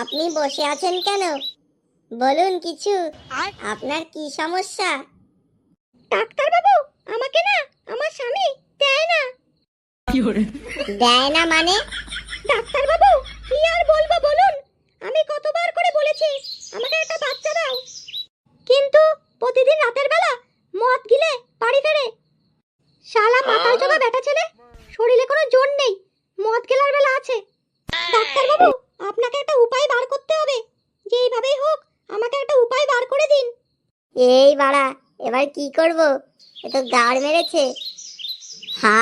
আপনি বসে আছেন কেন? বলুন কিছু। আপনার কি সমস্যা? ডাক্তার বাবু আমাকে না আমার স্বামী দেয় না। দেয় না মানে? ডাক্তার বাবু কি আর বলব বলুন? আমি কতবার করে বলেছি আমাকে একটা বাচ্চা দাও। কিন্তু প্রতিদিন রাতের বেলা মদ গিলে বাড়ি ফেরে। শালা মাথার জোগা বেটা ছেলে শরীরে কোনো জোর নেই মদ গেলার বেলা আছে। ডাক্তার বাবু আপনাকে একটা উপায় বার করতে হবে। যেইভাবেই হোক আমাকে একটা উপায় বার করে দিন। এই বাড়া এবার কি করব? এ তো গাড় মেরেছে।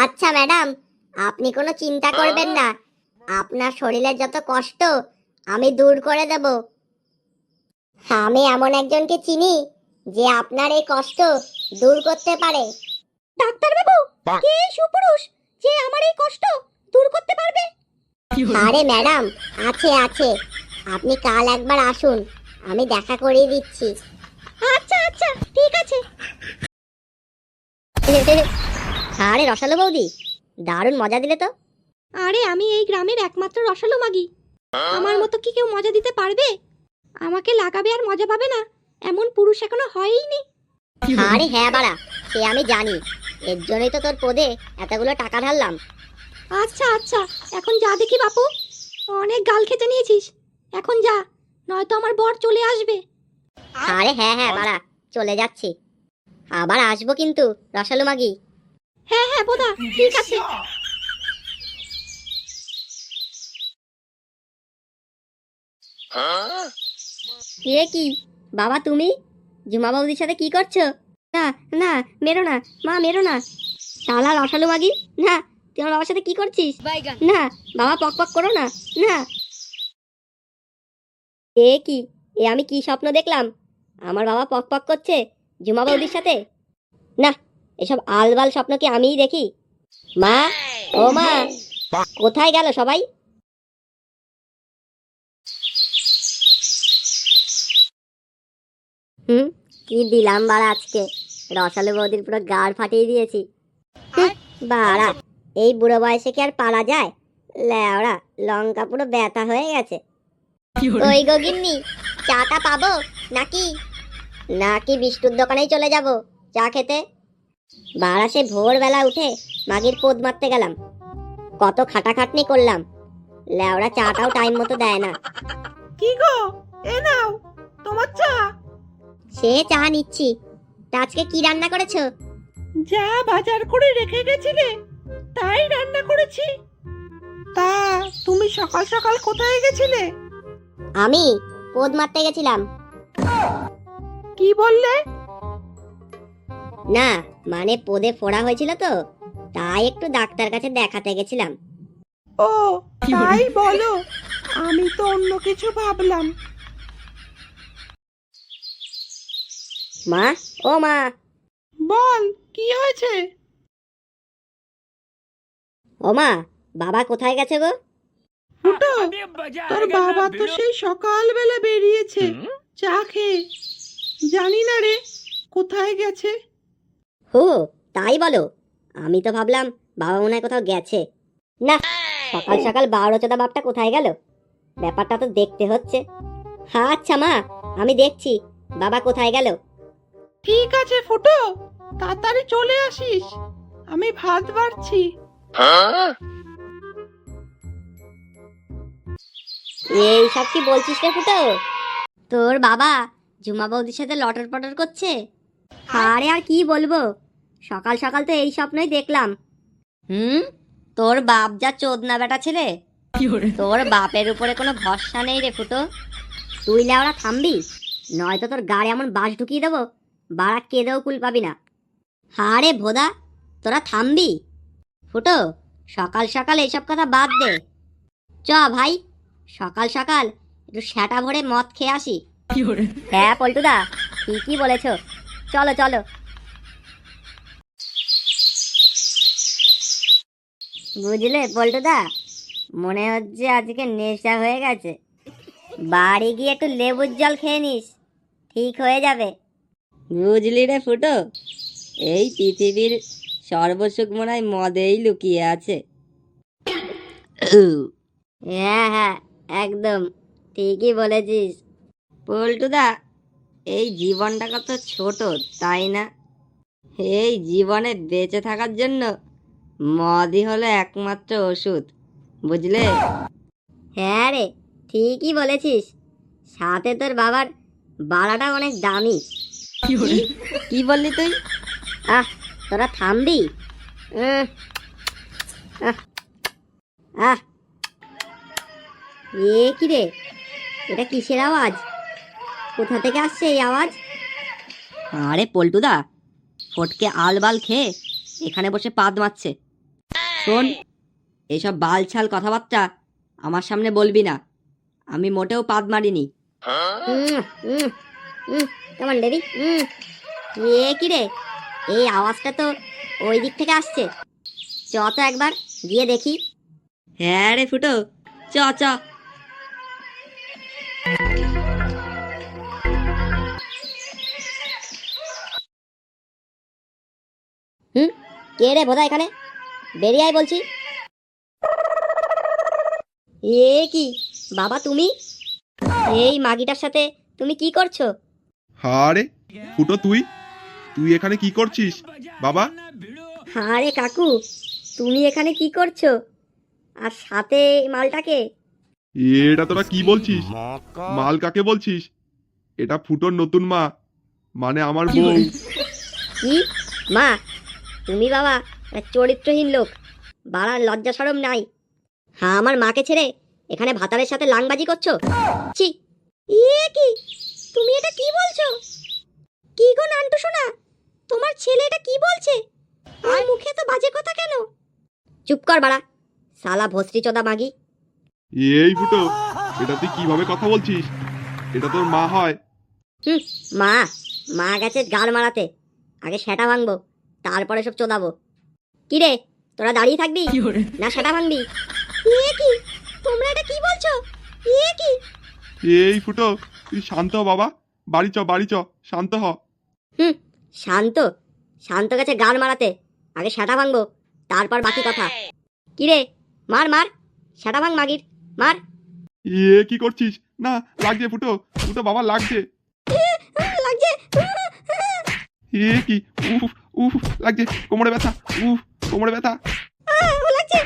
আচ্ছা ম্যাডাম আপনি কোনো চিন্তা করবেন না। আপনার শরীরের যত কষ্ট আমি দূর করে দেব। আমি এমন একজনকে চিনি যে আপনার এই কষ্ট দূর করতে পারে। ডাক্তার বাবু কে এই সুপুরুষ যে আমার এই কষ্ট দূর করতে পারবে? আরে ম্যাডাম আছে আছে। আপনি কাল একবার আসুন আমি দেখা করিয়ে দিচ্ছি। আচ্ছা আচ্ছা ঠিক আছে। আরে রসালো বৌদি দারুণ মজা দিলে তো। আরে আমি এই গ্রামের একমাত্র রসালো মাগি। আমার মতো কি কেউ মজা দিতে পারবে? আমাকে লাগাবে আর মজা পাবে না এমন পুরুষ এখনও হয়ইনি। আরে হ্যাঁ বাড়া সে আমি জানি। এর জন্যই তো তোর পদে এতগুলো টাকা ঢাললাম। আচ্ছা আচ্ছা এখন যা দেখি বাপু অনেক গাল খেতে নিয়েছিস। এখন যা নয়তো আমার বর চলে আসবে। আরে হ্যাঁ হ্যাঁ বাড়া চলে যাচ্ছি। আবার আসব কিন্তু রসালো মাগি। হ্যাঁ হ্যাঁ বোধা ঠিক আছে। কে কি বাবা তুমি? জুমা বৌদির সাথে কি করছ? না না মেরো না মা মেরো না। শালা রসালো মাগি না তুই আমার বাবার সাথে কি করছিস? না বাবা পক পক করো না না। এ কি? এ আমি কি স্বপ্ন দেখলাম? আমার বাবা পক পক করছে জুমা বৌদির সাথে? না এসব আলবাল স্বপ্ন কি আমিই দেখি? মা ও মা কোথায় গেল সবাই? হুম কি দিলাম বাড়া আজকে? রসালো বৌদির পুরো গাড় ফাটিয়ে দিয়েছি। বাড়া। এই বুড়ো বয়সে কি আর পারা যায়? ল্যাওড়া লঙ্কা পুরো ব্যথা হয়ে গেছে। ওই গগিন্নি চাটা পাবো নাকি? নাকি বিষ্ণুর দোকানেই চলে যাব চা খেতে? বারাসে ভোরবেলা উঠে মাগির পোদ মারতে গেলাম। কত খাটাখাটনি করলাম। ল্যাওড়া চাটাও টাইম মতো দেয় না। কি গো? এ নাও তোমার চা। সে চা নিচ্ছি। তা আজকে কি রান্না করেছ? যা বাজার করে রেখে গেছিলে তাই রান্না করেছি। তা তুমি সকাল সকাল কোথায় গেছিলে? আমি পোদ মারতে গেছিলাম। কি বললে? না মানে পোদে ফোড়া হয়েছিল তো তাই একটু ডাক্তার কাছে দেখাতে গেছিলাম। ও তাই বলো আমি তো অন্য কিছু ভাবলাম। মা ও মা। বল কি হয়েছে? ও মা বাবা কোথায় গেছে গো? ফুটো তোর বাবা তো সেই সকালবেলা বেরিয়েছে। চা খেয়ে। জানি না রে কোথায় গেছে? হো তাই বলো। আমি তো ভাবলাম বাবা মনে হয় কোথাও গেছে। না সকাল সকাল বারো চোদা বাপটা কোথায় গেল? ব্যাপারটা তো দেখতে হচ্ছে। হ্যাঁ আচ্ছা মা আমি দেখছি। বাবা কোথায় গেল? ঠিক আছে ফুটো তাড়াতাড়ি চলে আসিস। আমি ভাত বাড়ছি। এই সব কি বলছিস রে ফুটো? তোর বাবা জুমা বৌদির সাথে লটর পটর করছে? আরে আর কি বলব? সকাল সকাল তো এই স্বপ্নই দেখলাম। হুম? তোর বাপ যা চোদনা বেটা ছেলে, তোর বাপের উপরে কোনো ভরসা নেই রে ফুটো। তুই লেওরা থামবি, নয়তো তোর গাড়ি এমন বাস ঢুকিয়ে দেবো, বাড়া কেঁদেও কুল পাবি না। হারে ভোদা, তোরা থামবি? ফুটো সকাল সকাল এইসব কথা বাদ দে। চ ভাই সকাল সকাল একটু শ্যাটা ভরে মদ খেয়ে আসি। হ্যাঁ পল্টুদা ঠিকই বলেছ। চলো চলো। বুঝলে পল্টুদা মনে হচ্ছে আজকে নেশা হয়ে গেছে। বাড়ি গিয়ে একটু লেবুর জল খেয়ে নিস ঠিক হয়ে যাবে। বুঝলি রে ফুটো এই পৃথিবীর সর্বসুখ মনে হয় মদেই লুকিয়ে আছে। হ্যাঁ হ্যাঁ একদম। ঠিকই বলেছিস। পল্টুদা এই জীবনটা কত ছোট তাই না? এই জীবনে বেঁচে থাকার জন্য মদই হলো একমাত্র ওষুধ বুঝলে? হ্যাঁ রে ঠিকই বলেছিস। সাথে তোর বাবার বাড়াটা অনেক দামি। কি বললি তুই? আহ তোরা থামবি? আহ, এ কি রে? এটা কিসের আওয়াজ? কোথা থেকে আসছে এই আওয়াজ? আরে পল্টুদা ফটকে আলবাল খেয়ে এখানে বসে পাদ মারছে। শোন এইসব বালছাল কথাবার্তা আমার সামনে বলবি না। আমি মোটেও পাদ মারিনি। কেমন উম, এ কি রে? এই আওয়াজটা তো ওই দিক থেকে আসছে। চ তো একবার গিয়ে দেখি। হ্যাঁ রে ফুটো চ চ। হুম কে রে বোধা এখানে? বেরিয়ে আয় বলছি। এ কি বাবা তুমি? এই মাগিটার সাথে তুমি কি করছ? হ্যাঁ রে ফুটো তুই? তুই এখানে কি করছিস? বাবা? আরে কাকু তুমি এখানে কি করছ? আর সাথে মালটাকে? এটা তোরা কি বলছিস? মাল কাকে বলছিস? এটা ফুটোর নতুন মা মানে আমার বউ। কি? মা তুমি বাবা চরিত্রহীন লোক বাড়ার লজ্জা সরম নাই। হ্যাঁ আমার মাকে ছেড়ে এখানে ভাতারের সাথে লাংবাজি করছ? ছি ইয়ে কি? তুমি এটা কি বলছো? কি গো নান্টু শোনা তোমার ছেলে এটা কি বলছে? আর মুখে তো বাজে কথা কেন? চুপ কর বাড়া। সালা ভস্রি চোদা মাগি। এই ফুটো এটা তুই কীভাবে কথা বলছিস? এটা তোর মা হয়। হুম মা। মা গেছে গাল মারাতে। আগে সেটা ভাঙবো তারপরে সব চোদাবো। কি রে তোরা দাঁড়িয়ে থাকবি? না সেটা ভাঙবি? এ কি? তোমরা এটা কি বলছো? এ কি? এই ফুটো তুই শান্ত হ বাবা। বাড়ি চ বাড়ি চ শান্ত হ। শান্ত শান্ত গেছে গাল মারাতে। আগে সেটা ভাঙবো তারপর বাকি কথা। কি রে? মার মার। সেটা ভাঙ মাগির। মার। এ কি করছিস? না লাগছে ফুটো ফুটো বাবা লাগছে। লাগছে। এ কি? উফ উফ লাগছে। কোমরে ব্যথা উফ কোমরে ব্যথা। লাগছে।